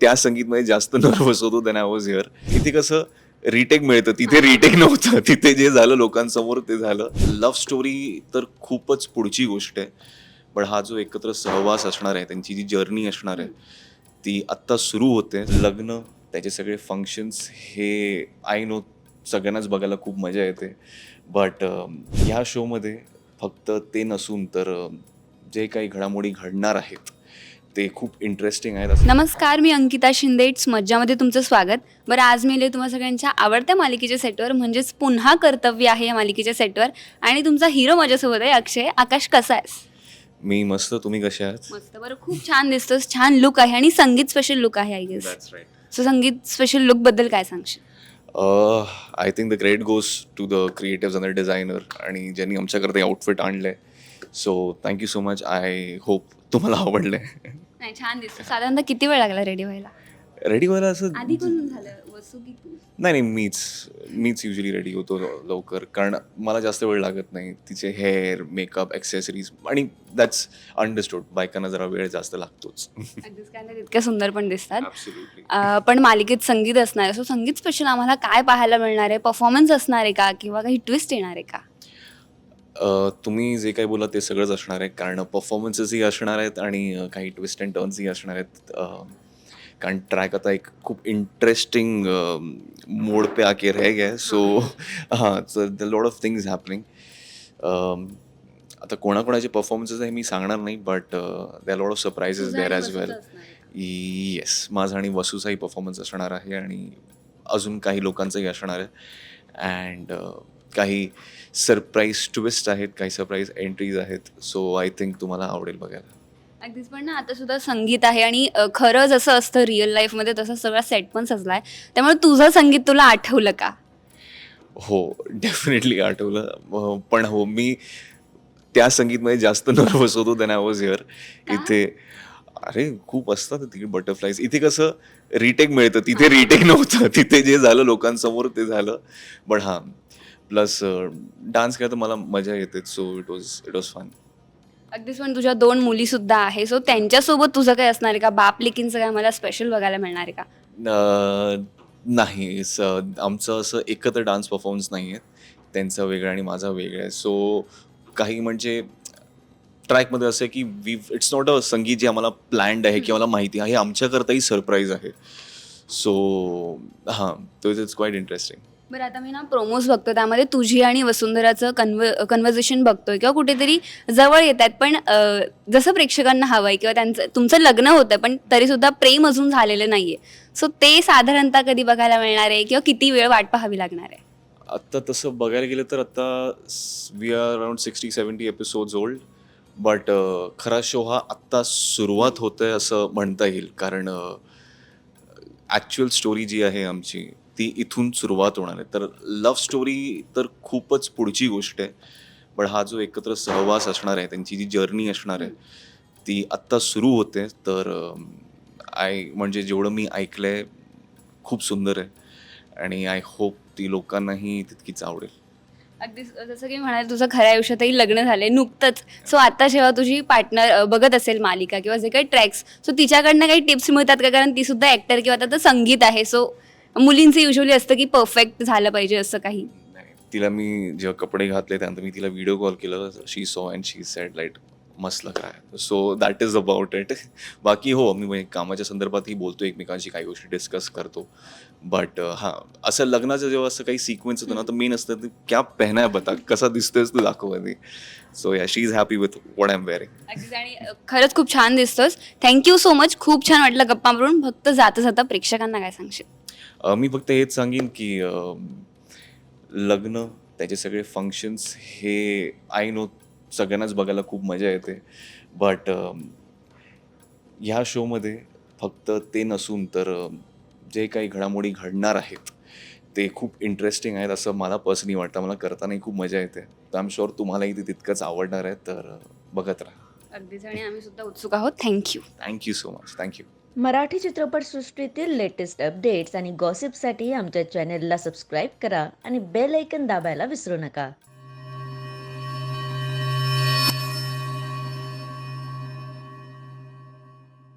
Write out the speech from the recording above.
त्या संगीतमध्ये जास्त नर्वस होतो देन आय वॉज हिअर इथे कसं रिटेक मिळतं. तिथे रिटेक नव्हतं. तिथे जे झालं लोकांसमोर ते झालं. लव्ह स्टोरी तर खूपच पुढची गोष्ट आहे. पण हा जो एकत्र सहवास असणार आहे त्यांची जी जर्नी असणार आहे ती आत्ता सुरू होते. लग्न त्याचे सगळे फंक्शन्स हे आय नो सगळ्यांनाच बघायला खूप मजा येते. बट ह्या शोमध्ये फक्त ते नसून तर जे काही घडामोडी घडणार आहेत ते खूप इंटरेस्टिंग आहेत असं. नमस्कार मी अंकिता शिंदे. इट्स मज्जामध्ये तुमचं स्वागत. बरं आज मी आले तुम्हा सगळ्यांच्या आवडत्या मालिकेच्या सेटवर म्हणजेच पुन्हा कर्तव्य आहे या मालिकेच्या सेटवर आणि तुमचा हिरो माझ्यासोबत आहे अक्षय. आकाश कसा आहेस? मी मस्त. तुम्ही कसे आहात? मस्त. बरं खूप छान दिसतोस. छान लुक आहे आणि संगीत स्पेशल लुक आहे I guess right so sangeet special लुकबद्दल काय सांगशील? I think the credit goes to the creative आणि डिझायनर आणि ज्यांनी आमच्याकडे आउटफिट आणलंय so thank you so much I hope तुम्हाला आवडलंय. नाही छान दिसतो. साधारणतः किती वेळ लागला रेडी व्हायला? रेडी व्हायला असं आधी कोण झालं. वसू की तू नाही नाही मीच मीच युजली रेडी होतो लव- लवकर. कारण मला जास्त वेळ लागत नाही. तिचे हेअर मेकअप ॲक्सेसरीज आणि दॅट्स अंडरस्टूड बायकांना जरा वेळ जास्त लागतोच. अगदीच. इतक्या सुंदर पण दिसतात. Absolutely. अं, पण मालिकेत संगीत असणार. आहे सो संगीत स्पेशल आम्हाला काय पाहायला मिळणार आहे? परफॉर्मन्स असणार आहे का? किंवा काही ट्विस्ट येणार आहे का? अ, तुम्ही जे काही बोला ते सगळंच असणार आहे. कारण परफॉर्मन्सेसही असणार आहेत आणि अ, काही ट्विस्ट अँड टर्न्सही असणार आहेत. अ, कारण ट्रॅक आता एक खूप इंटरेस्टिंग मोड पे आके रह गया सो हां so the lot of things happening आता कोणाकोणाचे परफॉर्मन्सेस आहे मी सांगणार नाही but the lot of surprises there as well yes माझा आणि वसूचाही परफॉर्मन्स असणार आहे आणि अजून काही लोकांचंही असणार आहे. अँड काही सरप्राईज ट्विस्ट आहेत काही सरप्राईज एंट्रीज आहेत. सो आय थिंक तुम्हाला आवडेल बघायला. अगदीच पण ना आता सुद्धा संगीत आहे आणि अ, खरं जसं असतं रिअल लाईफमध्ये तसं सगळा सेट पण सजलाय. त्यामुळे तुझं संगीत तुला आठवलं का? हो डेफिनेटली आठवलं. अं, पण हो मी त्या संगीतमध्ये जास्त नर्वस होतो देन आय वॉज हिअर इथे अरे खूप असतात तिकडे बटरफ्लायज इथे कसं रिटेक मिळतं. तिथे रिटेक नव्हतं. तिथे जे झालं लोकांसमोर ते झालं. पण हां प्लस डान्स केला तर मला मजा येते so it was it was fun अगदीच पण तुझ्या दोन मुली सुद्धा आहे सो त्यांच्यासोबत तुझं काय असणार आहे का? बाप लेकींचं काय मला स्पेशल बघायला मिळणार आहे का? अं, नाही स आमचं असं एकत्र डान्स परफॉर्मन्स नाही आहे त्यांचं वेगळं आणि माझा वेगळं आहे. सो काही म्हणजे ट्रॅकमध्ये असं आहे की वी इट्स नॉट अ संगीत जे आम्हाला प्लॅन्ड आहे किंवा मला माहिती आहे हे आमच्याकरताही सरप्राईज आहे. सो हां तो इट्स क्वाईट इंटरेस्टिंग बरं आता मी ना प्रोमोज बघतो त्यामध्ये तुझी आणि वसुंधराचं कन्व कन्व्हर्जेशन बघतोय किंवा कुठेतरी जवळ येत आहेत पण जसं प्रेक्षकांना हवं आहे किंवा त्यांचं तुमचं लग्न होतं पण तरीसुद्धा प्रेम अजून झालेलं नाही आहे सो ते साधारणतः कधी बघायला मिळणार आहे किंवा किती वेळ वाट पाहावी लागणार आहे? आत्ता तसं बघायला गेलं तर आत्ता we are around sixty seventy episodes old but खरा शो हा आत्ता सुरुवात होतोय असं म्हणता येईल. कारण ॲक्च्युअल स्टोरी जी आहे आमची ती इथून सुरुवात होणार आहे. तर लव्ह स्टोरी तर खूपच पुढची गोष्ट आहे. पण हा जो एकत्र सहवास असणार आहे त्यांची जी जर्नी असणार आहे ती आत्ता सुरू होते. तर आय म्हणजे जेवढं मी ऐकलं आहे खूप सुंदर आहे. आणि आय होप ती लोकांनाही तितकीच आवडेल. अगदी जसं की म्हणाल तुझं खऱ्या आयुष्यातही लग्न झाले नुकतंच. सो आता जेव्हा तुझी पार्टनर बघत असेल मालिका किंवा जे काही ट्रॅक्स सो तिच्याकडनं काही टिप्स मिळतात का? कारण ती सुद्धा ॲक्टर किंवा आता संगीत आहे. सो मुलींचं युजली असतं की परफेक्ट झालं पाहिजे असं काही. तिला मी जेव्हा कपडे घातले त्यानंतर मी तिला व्हिडिओ कॉल केला. She so and she said light मस्त लग रहा है। So that is about it बाकी हो मी कामाच्या संदर्भातही बोलतो एकमेकांशी काही गोष्टी डिस्कस करतो. बट हां असं लग्नाचं जेव्हा असं काही सिक्वेन्स होतं ना तर मेन असतं ते क्या पहना है बता? कसा दिसतोयस तू दाखव सो या she is happy with what I am wearing आणि खरंच खूप छान दिसतोस. थँक्यू सो मच खूप छान वाटलं गप्पा मारून फक्त जाता जाता प्रेक्षकांना काय सांगशील? मी फक्त हेच सांगेन की लग्न त्याचे सगळे फंक्शन्स हे आय नो सगळ्यांनाच बघायला खूप मजा येते. बट ह्या शोमध्ये फक्त ते नसून तर जे काही घडामोडी घडणार आहेत ते खूप इंटरेस्टिंग आहेत असं मला पर्सनली वाटतं. मला करतानाही खूप मजा येते. तर आम शुअर तुम्हालाही ते तितकंच आवडणार आहे. तर बघत राहा. अगदीच. आणि आम्ही सुद्धा उत्सुक आहोत. Thank you thank you so much thank you Marathi चित्रपटसृष्टीतील लेटेस्ट अपडेट्स आणि गॉसिपसाठी आमच्या चॅनेलला सबस्क्राईब करा आणि बेल ऐकन दाबायला विसरू नका.